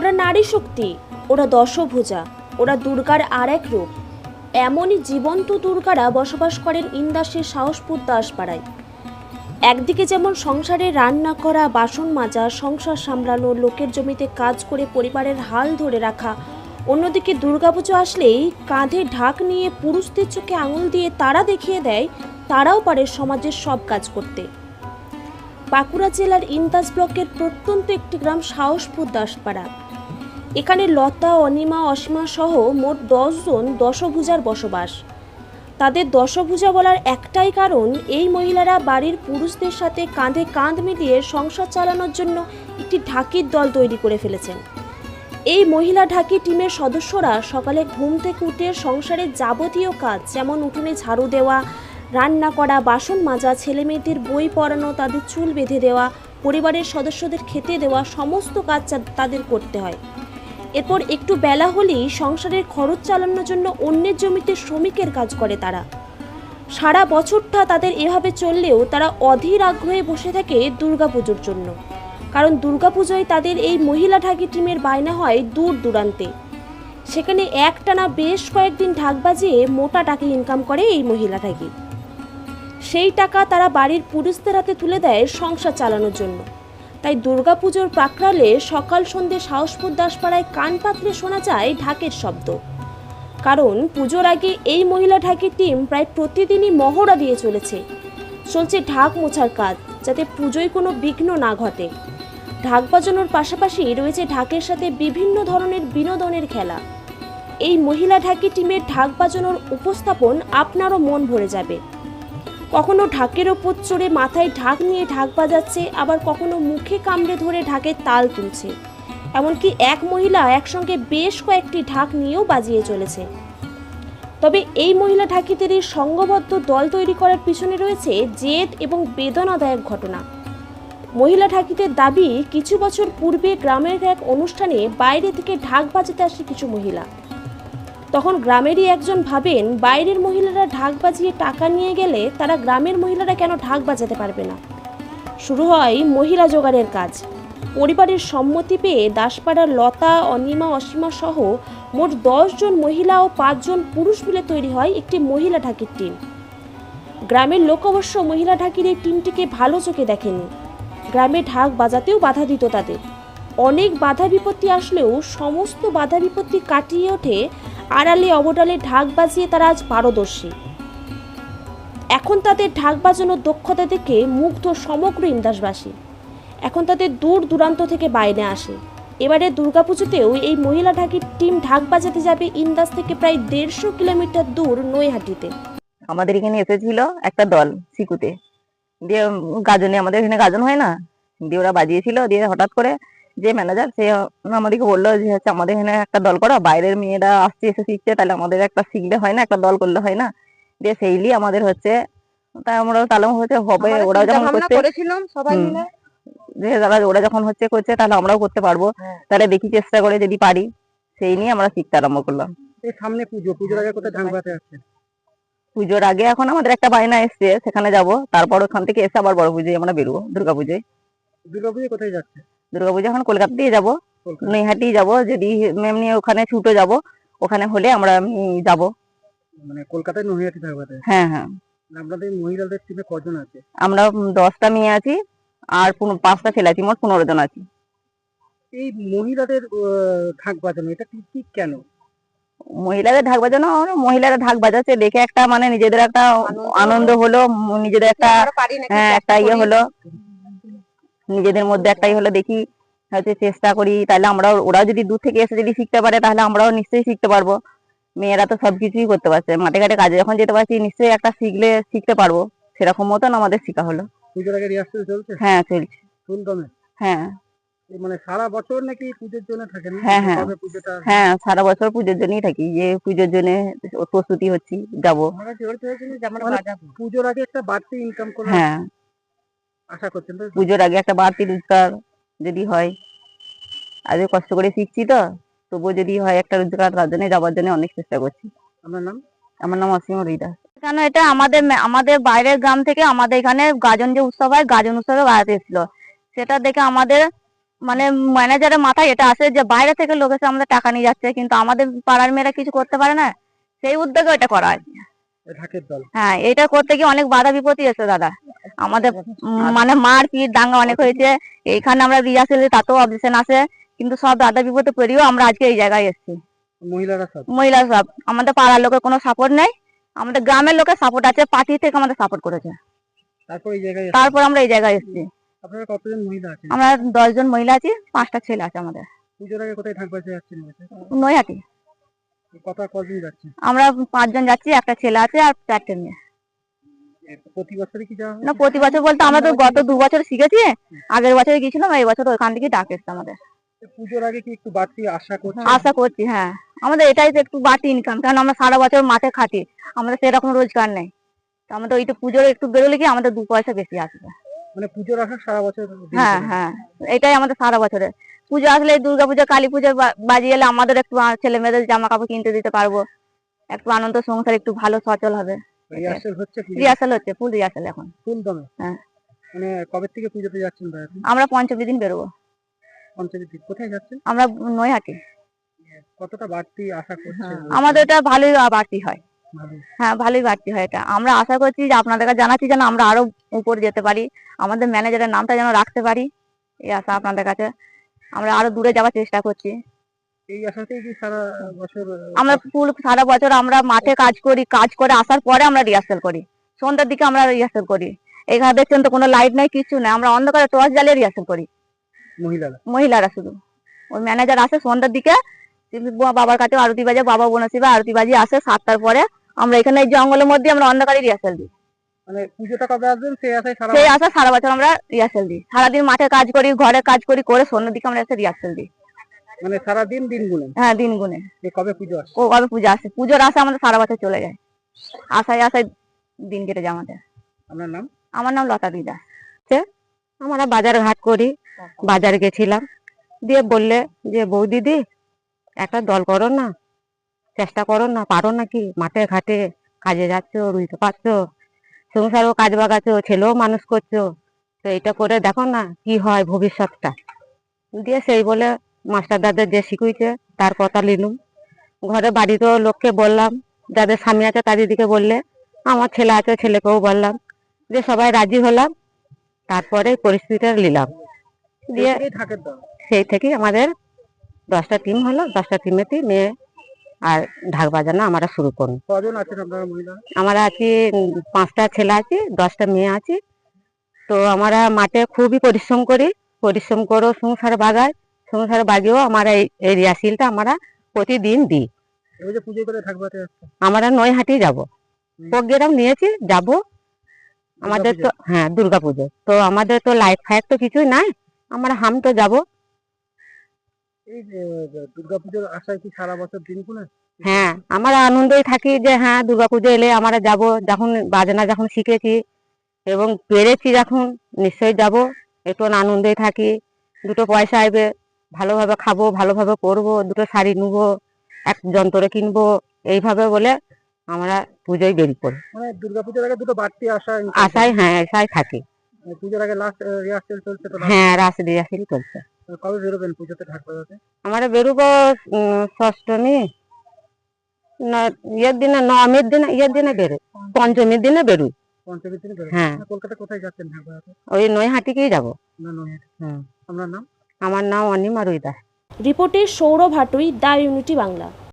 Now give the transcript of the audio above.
ওরা নারী শক্তি, ওরা দশভুজা, ওরা দুর্গার আর এক রূপ। এমনই জীবন্ত দুর্গারা বসবাস করেন ইন্দাসের সাহসপুর দাসপাড়ায়। একদিকে যেমন সংসারে রান্না করা, বাসন মাজা, সংসার সামলানো, লোকের জমিতে কাজ করে পরিবারের হাল ধরে রাখা, অন্যদিকে দুর্গাপুজো আসলেই কাঁধে ঢাক নিয়ে পুরুষদের চোখে আঙুল দিয়ে তারা দেখিয়ে দেয়, তারাও পারে সমাজের সব কাজ করতে। বাঁকুড়া জেলার ইন্দাস ব্লকের প্রত্যন্ত একটি গ্রাম সাহসপুর দাসপাড়া। এখানে লতা, অনিমা, অসীমা সহ মোট দশজন দশভুজার বসবাস। তাদের দশভুজা বলার একটাই কারণ, এই মহিলারা বাড়ির পুরুষদের সাথে কাঁধে কাঁধ মিলিয়ে সংসার চালানোর জন্য একটি ঢাকির দল তৈরি করে ফেলেছেন। এই মহিলা ঢাকি টিমের সদস্যরা সকালে ঘুম থেকে উঠে সংসারের যাবতীয় কাজ যেমন উঠোনে ঝাড়ু দেওয়া, রান্না করা, বাসন মাজা, ছেলেমেয়েদের বই পড়ানো, তাদের চুল বেঁধে দেওয়া, পরিবারের সদস্যদের খেতে দেওয়া, সমস্ত কাজ তাদের করতে হয়। এরপর একটু বেলা হলেই সংসারের খরচ চালানোর জন্য অন্যের জমিতে শ্রমিকের কাজ করে তারা। সারা বছরটা তাদের এভাবে চললেও তারা অধীর আগ্রহে বসে থাকে দুর্গাপুজোর জন্য। কারণ দুর্গাপুজোয় তাদের এই মহিলা ঢাকি টিমের বায়না হয় দূর দূরান্তে। সেখানে একটানা বেশ কয়েকদিন ঢাক বাজিয়ে মোটা টাকা ইনকাম করে এই মহিলা ঢাকি। সেই টাকা তারা বাড়ির পুরুষদের হাতে তুলে দেয় সংসার চালানোর জন্য। তাই দুর্গাপুজোর প্রাক্কালে সকাল সন্ধে সাহসপুর দাসপাড়ায় কান পাতলে শোনা যায় ঢাকের শব্দ। কারণ পুজোর আগে এই মহিলা ঢাকের টিম প্রায় প্রতিদিনই মহড়া দিয়ে চলেছে। চলছে ঢাক মোছার কাজ, যাতে পুজোয় কোনো বিঘ্ন না ঘটে। ঢাক বাজানোর পাশাপাশি রয়েছে ঢাকের সাথে বিভিন্ন ধরনের বিনোদনের খেলা। এই মহিলা ঢাকি টিমের ঢাক বাজানোর উপস্থাপন আপনারও মন ভরে যাবে। কখনো ঢাকের ওপর চড়ে মাথায় ঢাক নিয়ে ঢাক বাজাচ্ছে, আবার কখনো মুখে কামড়ে ধরে ঢাকের তাল তুলছে। এমনকি এক মহিলা একসঙ্গে বেশ কয়েকটি ঢাক নিয়েও বাজিয়ে চলেছে। তবে এই মহিলা ঢাকিদের এই সংঘবদ্ধ দল তৈরি করার পিছনে রয়েছে জেদ এবং বেদনাদায়ক ঘটনা। মহিলা ঢাকিদের দাবি, কিছু বছর পূর্বে গ্রামের এক অনুষ্ঠানে বাইরে থেকে ঢাক বাজাতে আসে কিছু মহিলা। তখন গ্রামেরই একজন ভাবেন, বাইরের মহিলারা ঢাক বাজিয়ে টাকা নিয়ে গেলে তারা গ্রামের মহিলারা কেন ঢাক বাজাতে পারবে না? শুরু হয় মহিলা জোগাড়ের কাজ। পরিবারের সম্মতি পেয়ে দাসপাড়ার লতা, অনিমা, অসীমা সহ মোট জন মহিলা ও পাঁচজন পুরুষ মিলে তৈরি হয় একটি মহিলা ঢাকির টিম। গ্রামের লোক অবশ্য মহিলা ঢাকির এই টিমটিকে ভালো চোখে দেখেনি। গ্রামে ঢাক বাজাতেও বাধা দিত তাদের। অনেক বাধা বিপত্তি আসলেও সমস্ত বাধা বিপত্তি কাটিয়ে ওঠে আড়ালে অবডালে ঢাক বাজিয়ে তারা আজ পারদর্শী। এখন তাদের ঢাক বাজানোর দক্ষতা দেখে মুগ্ধ সমগ্র ইন্দাসবাসী। এখন তাদের দূর দূরান্ত থেকে বাইরে আসে। এবারে দুর্গাপুজোতেও এই মহিলা ঢাকির টিম ঢাক বাজাতে যাবে ইন্দাস থেকে প্রায় দেড়শো কিলোমিটার দূর নৈহাটিতে। আমাদের এখানে এসেছিল একটা দল সিকুতে। দিয়ে গাজনে, আমাদের এখানে গাজন হয় না? দিয়ে ওরা বাজিয়েছিল, দিয়ে হঠাৎ করে যে ম্যানেজার সে আমাদেরকে বলল যে হচ্ছে আমাদের এখানে একটা দল করো বাইরের মেয়েরা আসছে এসে শিখছে তাহলে আমাদের একটা শিখলে হয় না একটা দল করলে হয় না। দিয়ে সেইলি আমাদের হচ্ছে তাই আমরা তাহলে হচ্ছে হবে ওরা যখন করছে করেছিলাম সবাই মিলে। যে তারা ওরা যখন হচ্ছে করছে তাহলে আমরাও করতে পারব। হ্যাঁ। তাহলে দেখি চেষ্টা করে যদি পারি সেই নিয়ে আমরা শিখতে আরম্ভ করলাম। সামনে পুজো পুজোর আগে কোথায় ধান বাতে আছে? পুজোর আগে এখন আমাদের একটা বায়না এসছে সেখানে যাব তারপর ওখান থেকে এসে আবার বড় পুজোয় আমরা বেরোবো দুর্গা পুজোয়। দুর্গা পুজো কোথায় যাচ্ছে? দুর্গা পুজো এখন কলকাতা দিয়ে যাব। নৈহাটি যাব যদি এমনি ওখানে ছুটো যাব ওখানে হলে আমরা যাব। মানে কলকাতায় নহিয়াটি থাকবে হ্যাঁ হ্যাঁ। আপনাদের মহিলাদের টিমে কজন আছে? আমরা দশটা মেয়ে আছি আর পাঁচটা ছেলে আছি মোট পনেরো জন আছি। এই মহিলাদের ঢাক বাজানো এটা ঠিক কেন? মহিলাদের ঢাক বাজানো মহিলারা ঢাক বাজাচ্ছে দেখে একটা মানে নিজেদের একটা আনন্দ হলো নিজেদের একটা হ্যাঁ একটা ইয়ে হলো। নিজেদের মধ্যে একটাই হলো দেখি হচ্ছে চেষ্টা করি তাহলে আমরাও ওরাও যদি দূর থেকে এসে যদি শিখতে পারে তাহলে আমরাও নিশ্চয়ই শিখতে পারব। মেয়েরা তো সবকিছুই করতে পারছে মাঠে ঘাটে কাজে যখন যেতে পারছি নিশ্চয়ই একটা শিখলে শিখতে পারব। সেরকম মতন আমাদের শিখা হলো। পুজোর আগে রিহার্সাল চলছে? হ্যাঁ চলছে। হ্যাঁ। মানে সারা বছর নাকি পুজোর জন্য থাকেন? হ্যাঁ, হ্যাঁ। হ্যাঁ সারা বছর পুজোর জন্যই থাকি যে পুজোর জন্য প্রস্তুতি হচ্ছি যাব। আমরা আমরা মানে পুজোর আগে একটা বাড়তি ইনকাম করার হ্যাঁ। আশা করছেন তো? পুজোর আগে একটা বাড়তি রোজগার যদি হয়। আজকে কষ্ট করে শিখছি তো তবুও যদি হয় একটা রোজগার তার জন্য যাওয়ার জন্য অনেক চেষ্টা করছি। আপনার নাম? আমার নাম অসীম হরিদাস। কেন এটা আমাদের আমাদের বাইরের গ্রাম থেকে আমাদের এখানে গাজন যে উৎসব হয় গাজন উৎসবে বেড়াতে এসেছিল। সেটা দেখে আমাদের মানে ম্যানেজারের মাথায় এটা আসে যে বাইরে থেকে লোক এসে আমাদের টাকা নিয়ে যাচ্ছে কিন্তু আমাদের পাড়ার মেয়েরা কিছু করতে পারে না। সেই উদ্যোগে এটা করা হয়। এই ঢাকের দল। হ্যাঁ এটা করতে গিয়ে অনেক বাধা বিপত্তি এসে দাদা। আমাদের উম, মানে মারপিট দাঙ্গা অনেক হয়েছে। এইখানে আমরা রিহার্সেল তাতেও অবজেকশন আসে কিন্তু সব দাদা বিপত্তি পেরিয়েও আমরা আজকে এই জায়গায় এসেছি। মহিলারা সব? মহিলা সব। আমাদের পাড়ার লোকের কোনো সাপোর্ট নেই। আমাদের গ্রামের লোকের সাপোর্ট আছে পার্টি থেকে আমাদের সাপোর্ট করেছে। তারপর আমরা এই জায়গায় এসেছি। আমরা দশজন মহিলা আছি পাঁচটা ছেলে আছে আমাদের? নৈহাটি। আমরা পাঁচজন যাচ্ছি একটা ছেলে আছে আর চারটে মেয়ে। প্রতি বছরই কি যাওয়া না প্রতি বছর বলতে আমরা তো গত দু বছর শিখেছি আগের বছরে গেছিলাম এই বছর ওইখান থেকে ডাক এসছে আমাদের। পুজোর আগে কি একটু বাড়তি আশা করছেন? আশা করছি হ্যাঁ। আমাদের এটাই তো একটু বাড়তি ইনকাম কারণ আমরা সারা বছর মাঠে খাটি আমাদের সেরকম রোজগার নেই। তো আমাদের ওইটা পুজোর একটু বেরোলে কি আমাদের দু পয়সা বেশি আসবে। মানে পুজোর আশা সারা বছর হ্যাঁ হ্যাঁ এটাই আমাদের সারা বছরে। পুজো আসলে দুর্গা পুজো কালী পুজো বাজি এলে আমাদের একটু ছেলে মেয়েদের জামা কাপড় কিনতে দিতে পারব। একটু আনন্দ সংসার একটু ভালো সচল হবে। রিহার্সেল হচ্ছে রিহার্সাল হচ্ছে ফুল রিহার্সাল এখন। ফুল দমে হ্যাঁ। মানে কবে থেকে পুজোতে যাচ্ছেন ভাই আমরা পঞ্চমী দিন বেরোবো। পঞ্চমী দিন। কোথায় যাচ্ছেন? আমরা নৈহাটি। কতটা বাড়তি আশা করছেন? আমাদের এটা ভালোই বাড়তি হয়। হ্যাঁ ভালোই বাড়তি হয় এটা। আমরা আশা করছি যে আপনাদের কাছে জানাচ্ছি যেন আমরা আরও উপরে যেতে পারি। আমাদের ম্যানেজারের নামটা যেন রাখতে পারি। এই আশা আপনাদের কাছে। আমরা আরও দূরে যাওয়ার চেষ্টা করছি। এই আশাতেই কি সারা বছর আমরা ফুল সারা বছর আমরা মাঠে কাজ করি কাজ করে আসার পরে আমরা রিহার্সাল করি। সন্ধ্যার দিকে আমরা রিহার্সাল করি। এখানে দেখছেন তো কোনো লাইট নাই কিছু নাই আমরা অন্ধকারে টর্চ জ্বালিয়ে রিহার্সাল করি। মহিলারা? মহিলারা শুধু। ওই ম্যানেজার আসে সন্ধ্যার দিকে বা- বাবার কাছে আরতি বাজে বাবা বনসিবা আরতি বাজি আসে সাতটার পরে আমরা এখানে এই জঙ্গলের মধ্যে আমরা অন্ধকারে রিহার্সাল দিই। মানে পুজোটা কবে আসবেন? সেই আশায় সারা সেই আসা সারা বছর আমরা রিহার্সাল দিই। সারাদিন মাঠে কাজ করি ঘরে কাজ করি করে সন্ধ্যার দিকে আমরা এসে রিহার্সাল দিই। মানে সারা দিন দিন গুনেন হ্যাঁ দিন গুনে। কবে পুজো আসছে ও কবে পুজো আসে? পুজোর আসে আমাদের সারা বছর চলে যায়। আশায় আশায় দিন কেটে যায় আমাদের। আপনার নাম? আমার নাম লতা দিদা। আমরা বাজার ঘাট করি। বাজার গেছিলাম। দিয়ে বললে যে বউ দিদি একটা দল করো না চেষ্টা করো না পারো নাকি? মাঠে ঘাটে কাজে যাচ্ছ রুইতে পারছ? সংসারও কাজ বাগাচ্ছো ছেলেও মানুষ করছ। তো এটা করে দেখো না কি হয় ভবিষ্যৎটা। দিয়ে সেই বলে মাস্টার দাদের যে শিখুইছে তার কথা নিলুম ঘরে বাড়িতেও লোককে বললাম যাদের স্বামী আছে তাদেরকে বললে আমার ছেলে আছে ছেলেকেও বললাম। যে সবাই রাজি হলাম তারপরে পরিস্থিতিটা নিলাম। দিয়ে সেই থেকে আমাদের দশটা টিম হলো দশটা টিমেতেই মেয়ে আর ঢাক বাজানো আমরা শুরু করুন আমরা আছি পাঁচটা ছেলে আছি দশটা মেয়ে আছি। তো আমরা মাঠে খুবই পরিশ্রম করি। পরিশ্রম করেও সংসার বাগাই সংসার বাগিয়েও আমরা এই রিহার্সিলটা আমরা প্রতিদিন দিই। এবার যে পুজো করে ঢাক আমরা নৈহাটি যাব। প্রোগ্রাম নিয়েছি যাব। আমাদের তো হ্যাঁ দুর্গা পুজো তো আমাদের তো লাইট ফাইট তো কিছুই নাই আমরা হাম তো যাব। এই যে দুর্গা পুজোর আশায় কি সারা বছর দিন হ্যাঁ আমরা আনন্দই থাকি যে হ্যাঁ দুর্গাপুজো এলে আমরা যাব। যখন বাজনা যখন শিখেছি এবং পেরেছি যখন নিশ্চয়ই যাব। একটু আনন্দই থাকি। দুটো পয়সা আসবে ভালোভাবে খাব ভালোভাবে পরবো দুটো শাড়ি নেব এক যন্ত্র কিনবো এইভাবে বলে আমরা পুজোয় দেরি করি। মানে দুর্গা আগে দুটো বাড়তি আশা আশায় হ্যাঁ আশায় থাকি। পুজোর আগে লাস্ট রিহার্সেল চলছে তো হ্যাঁ রাস রিহার্সেল চলছে। কবে বেরোবেন পুজোতে বাজাতে আমরা বেরোবো ষষ্ঠমী না ইয়ের দিনে নবমীর দিনে ইয়ের দিনে বেরোই পঞ্চমীর দিনে বেরোই। পঞ্চমীর দিনে বেরোবেন? হ্যাঁ। কলকাতা কোথায় যাচ্ছেন বাজাতে ওই নৈহাটিকেই যাব। না নয় হুম আপনার নাম? আমার নাম অনিমা রুইদা রিপোর্টে সৌরভ হাটুই দা ইউনিটি বাংলা।